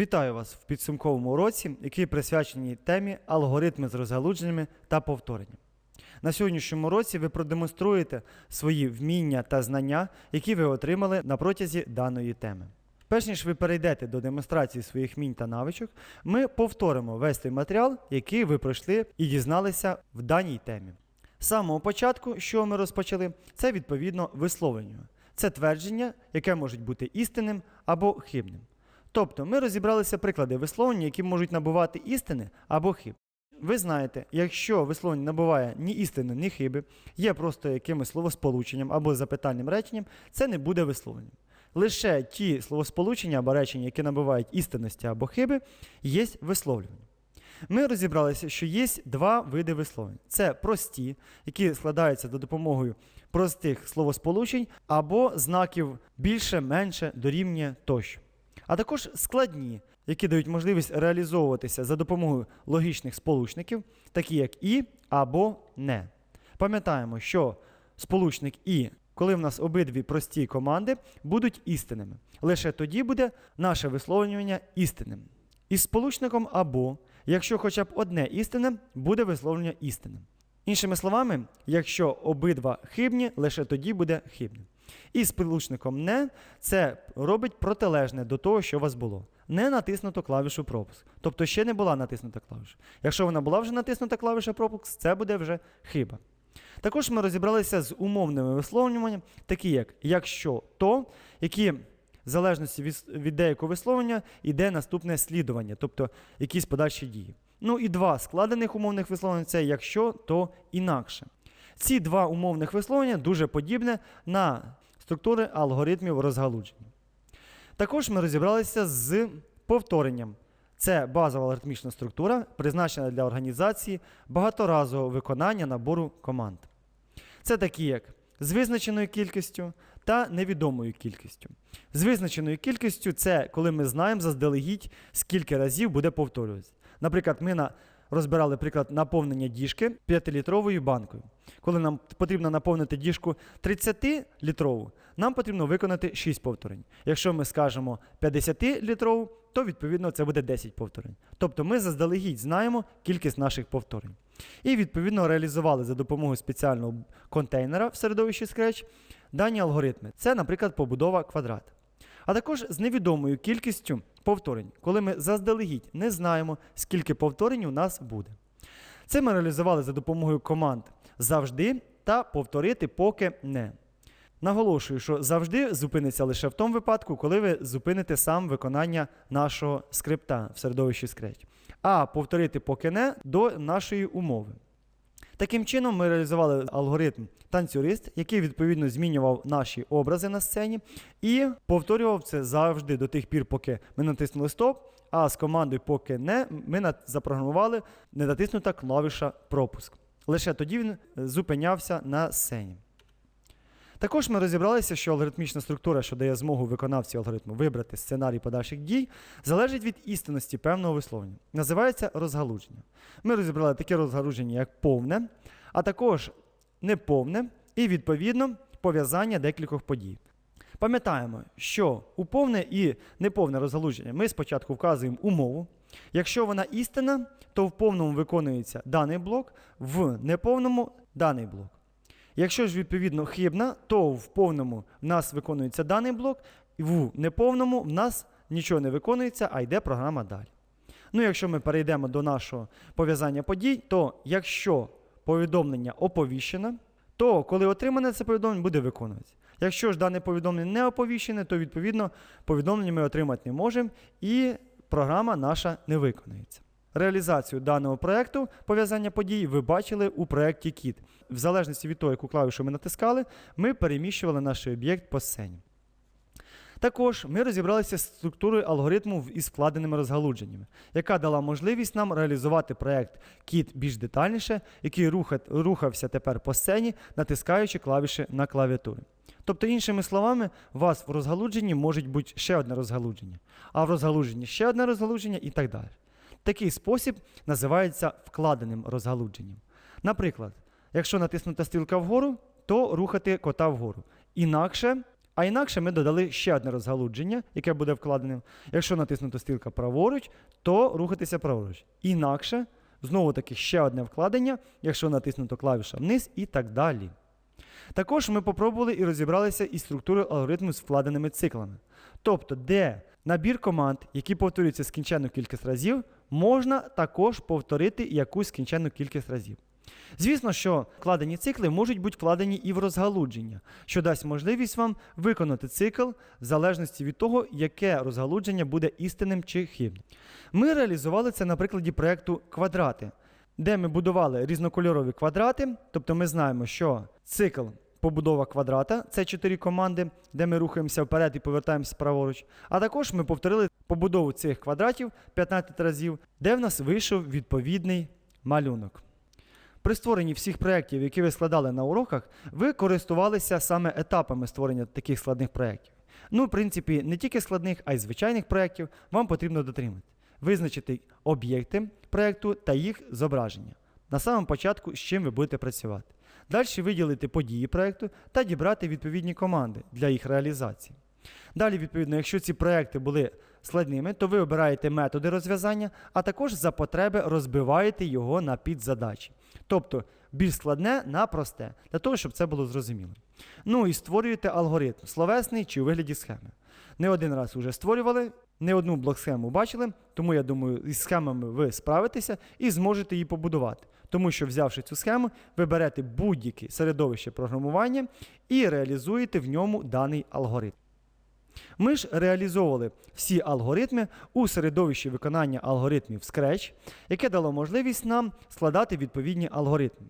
Вітаю вас в підсумковому уроці, який присвячений темі алгоритми з розгалудженнями та повторенням. На сьогоднішньому році ви продемонструєте свої вміння та знання, які ви отримали на протязі даної теми. Перш ніж ви перейдете до демонстрації своїх вмінь та навичок, ми повторимо весь той матеріал, який ви пройшли і дізналися в даній темі. З самого початку, що ми розпочали, це відповідно висловлення. Це твердження, яке може бути істинним або хибним. Тобто ми розібралися приклади висловлення, які можуть набувати істини або хиб. Ви знаєте, якщо висловлення набуває ні істини, ні хиби, є просто якимось словосполученням або запитальним реченням, це не буде висловленням. Лише ті словосполучення або речення, які набувають істинності або хиби, є висловлювання. Ми розібралися, що є два види висловлень: це прості, які складаються за допомогою простих словосполучень або знаків більше, менше, дорівнює тощо. А також складні, які дають можливість реалізовуватися за допомогою логічних сполучників, такі як і або не. Пам'ятаємо, що сполучник і, коли в нас обидві прості команди, будуть істинними. Лише тоді буде наше висловлювання істинним. Із сполучником або, якщо хоча б одне істинне, буде висловлення істинним. Іншими словами, якщо обидва хибні, лише тоді буде хибним. І сполучником не це робить протилежне до того, що у вас було. Не натиснуто клавішу пропуск. Тобто ще не була натиснута клавіша. Якщо вона була вже натиснута клавіша пропуск, це буде вже хиба. Також ми розібралися з умовними висловлюваннями, такі як якщо то, які в залежності від деякого висловлення йде наступне слідування, тобто якісь подальші дії. Ну і два складених умовних висловлення це якщо, то інакше. Ці два умовних висловлення дуже подібне на структури алгоритмів розгалудження. Також ми розібралися з повторенням. Це базова алгоритмічна структура, призначена для організації багаторазового виконання набору команд. Це такі, як з визначеною кількістю та невідомою кількістю. З визначеною кількістю це коли ми знаємо заздалегідь, скільки разів буде повторюватися. Наприклад, ми на, розбирали приклад наповнення діжки 5-літровою банкою. Коли нам потрібно наповнити діжку 30-літрову, нам потрібно виконати 6 повторень. Якщо ми скажемо 50-літрову, то відповідно це буде 10 повторень. Тобто ми заздалегідь знаємо кількість наших повторень. І відповідно реалізували за допомогою спеціального контейнера в середовищі Scratch дані алгоритми. Це, наприклад, побудова квадрата. А також з невідомою кількістю повторень, коли ми заздалегідь не знаємо, скільки повторень у нас буде. Це ми реалізували за допомогою команд завжди та повторити поки не. Наголошую, що завжди зупиниться лише в тому випадку, коли ви зупините сам виконання нашого скрипта в середовищі Scratch. А повторити поки не до нашої умови. Таким чином, ми реалізували алгоритм танцюрист, який відповідно змінював наші образи на сцені, і повторював це завжди до тих пір, поки ми натиснули стоп. А з командою поки не ми запрограмували не натиснута клавіша пропуск. Лише тоді він зупинявся на сцені. Також ми розібралися, що алгоритмічна структура, що дає змогу виконавці алгоритму вибрати сценарій подальших дій, залежить від істинності певного висловлення. Називається розгалудження. Ми розібрали таке розгалудження, як повне, а також неповне і, відповідно, пов'язання декількох подій. Пам'ятаємо, що у повне і неповне розгалудження ми спочатку вказуємо умову. Якщо вона істина, то в повному виконується даний блок, в неповному даний блок. Якщо ж відповідно хибна, то в повному в нас виконується даний блок, і в неповному в нас нічого не виконується, а йде програма далі. Ну, якщо ми перейдемо до нашого пов'язання подій, то якщо повідомлення оповіщено, то коли отримане це повідомлення, буде виконуватися. Якщо ж дане повідомлення не оповіщене, то відповідно повідомлення ми отримати не можемо і програма наша не виконується. Реалізацію даного проєкту пов'язання подій ви бачили у проєкті KIT. В залежності від того, яку клавішу ми натискали, ми переміщували наш об'єкт по сцені. Також ми розібралися з структурою алгоритму із вкладеними розгалудженнями, яка дала можливість нам реалізувати проєкт KIT більш детальніше, який рухався тепер по сцені, натискаючи клавіші на клавіатурі. Тобто, іншими словами, у вас в розгалудженні може бути ще одне розгалудження, а в розгалудженні ще одне розгалудження і так далі. Такий спосіб називається вкладеним розгалудженням. Наприклад, якщо натиснута стрілка вгору, то рухати кота вгору. Інакше А інакше ми додали ще одне розгалудження, яке буде вкладеним. Якщо натиснута стрілка праворуч, то рухатися праворуч. Інакше, знову таки, ще одне вкладення, якщо натиснуто клавіша вниз і так далі. Також ми попробували і розібралися із структурою алгоритму з вкладеними циклами. Тобто, де набір команд, які повторюються скінченну кількість разів, можна також повторити якусь скінченну кількість разів. Звісно, що вкладені цикли можуть бути вкладені і в розгалудження, що дасть можливість вам виконати цикл в залежності від того, яке розгалудження буде істинним чи хибним. Ми реалізували це на прикладі проєкту квадрати, де ми будували різнокольорові квадрати, тобто ми знаємо, що цикл побудова квадрата це 4 команди, де ми рухаємося вперед і повертаємося праворуч. А також ми повторили побудову цих квадратів 15 разів, де в нас вийшов відповідний малюнок. При створенні всіх проєктів, які ви складали на уроках, ви користувалися саме етапами створення таких складних проєктів. Ну, в принципі, не тільки складних, а й звичайних проєктів вам потрібно дотримати. Визначити об'єкти проєкту та їх зображення. На самому початку, з чим ви будете працювати. Далі виділити події проєкту та дібрати відповідні команди для їх реалізації. Далі, відповідно, якщо ці проекти були складними, то ви обираєте методи розв'язання, а також за потреби розбиваєте його на підзадачі. Тобто більш складне на просте, для того, щоб це було зрозуміло. Ну і створюєте алгоритм словесний чи у вигляді схеми. Не один раз вже створювали, не одну блок-схему бачили, тому я думаю, із схемами ви справитеся і зможете її побудувати. Тому що, взявши цю схему, ви берете будь-яке середовище програмування і реалізуєте в ньому даний алгоритм. Ми ж реалізовували всі алгоритми у середовищі виконання алгоритмів Scratch, яке дало можливість нам складати відповідні алгоритми.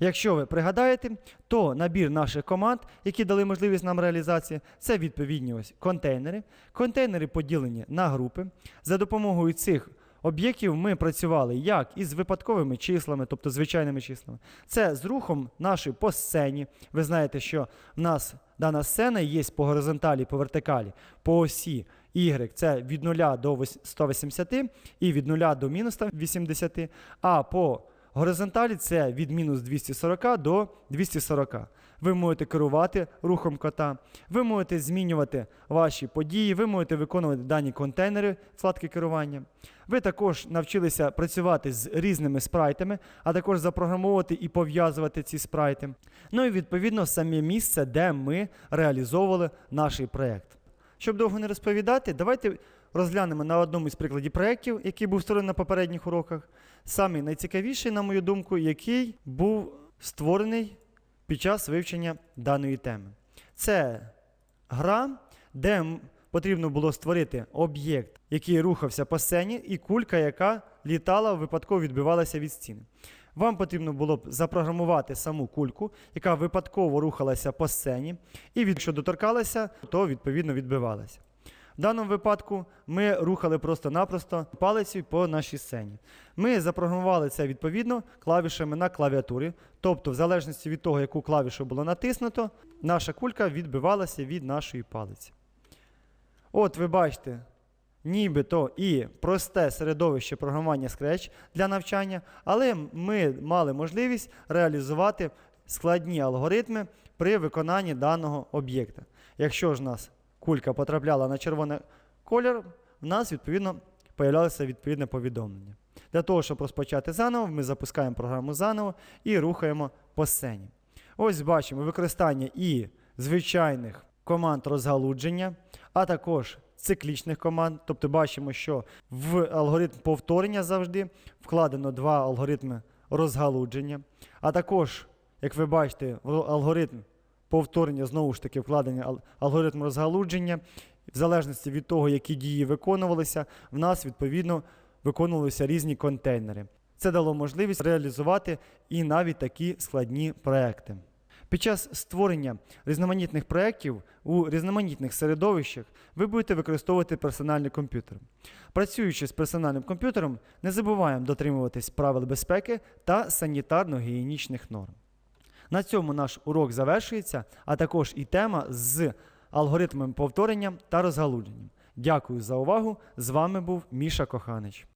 Якщо ви пригадаєте, то набір наших команд, які дали можливість нам реалізації, це відповідні ось контейнери. Контейнери поділені на групи. За допомогою цих об'єктів ми працювали як із випадковими числами, тобто звичайними числами. Це з рухом нашої по сцені. Ви знаєте, що в нас дана сцена є по горизонталі, по вертикалі, по осі Y це від 0 до 180 і від 0 до мінус 180, а по горизонталі це від мінус 240 до 240. Ви можете керувати рухом кота, ви можете змінювати ваші події, ви можете виконувати дані контейнери вкладки керування. Ви також навчилися працювати з різними спрайтами, а також запрограмовувати і пов'язувати ці спрайти. Ну і відповідно саме місце, де ми реалізовували наш проєкт. Щоб довго не розповідати, давайте розглянемо на одному із прикладів проєктів, який був створений на попередніх уроках. Самий найцікавіший, на мою думку, який був створений під час вивчення даної теми. Це гра, де потрібно було створити об'єкт, який рухався по сцені, і кулька, яка літала, випадково відбивалася від стіни. Вам потрібно було б запрограмувати саму кульку, яка випадково рухалася по сцені, і якщо доторкалася, то відповідно відбивалася. В даному випадку ми рухали просто-напросто палицею по нашій сцені. Ми запрограмували це відповідно клавішами на клавіатурі, тобто, в залежності від того, яку клавішу було натиснуто, наша кулька відбивалася від нашої палиці. От ви бачите, нібито і просте середовище програмування Scratch для навчання, але ми мали можливість реалізувати складні алгоритми при виконанні даного об'єкта. Якщо ж нас кулька потрапляла на червоний колір, в нас відповідно появлялося відповідне повідомлення. Для того, щоб розпочати заново, ми запускаємо програму заново і рухаємо по сцені. Ось бачимо використання і звичайних команд розгалудження, а також циклічних команд. Тобто бачимо, що в алгоритм повторення завжди вкладено два алгоритми розгалудження, а також, як ви бачите, в алгоритм повторення знову ж таки вкладення ал- алгоритм розгалудження. В залежності від того, які дії виконувалися, в нас відповідно виконувалися різні контейнери. Це дало можливість реалізувати і навіть такі складні проекти. Під час створення різноманітних проєктів у різноманітних середовищах ви будете використовувати персональний комп'ютер. Працюючи з персональним комп'ютером, не забуваємо дотримуватись правил безпеки та санітарно-гігієнічних норм. На цьому наш урок завершується, а також і тема з алгоритмами повторення та розгалудженням. Дякую за увагу. З вами був Міша Коханич.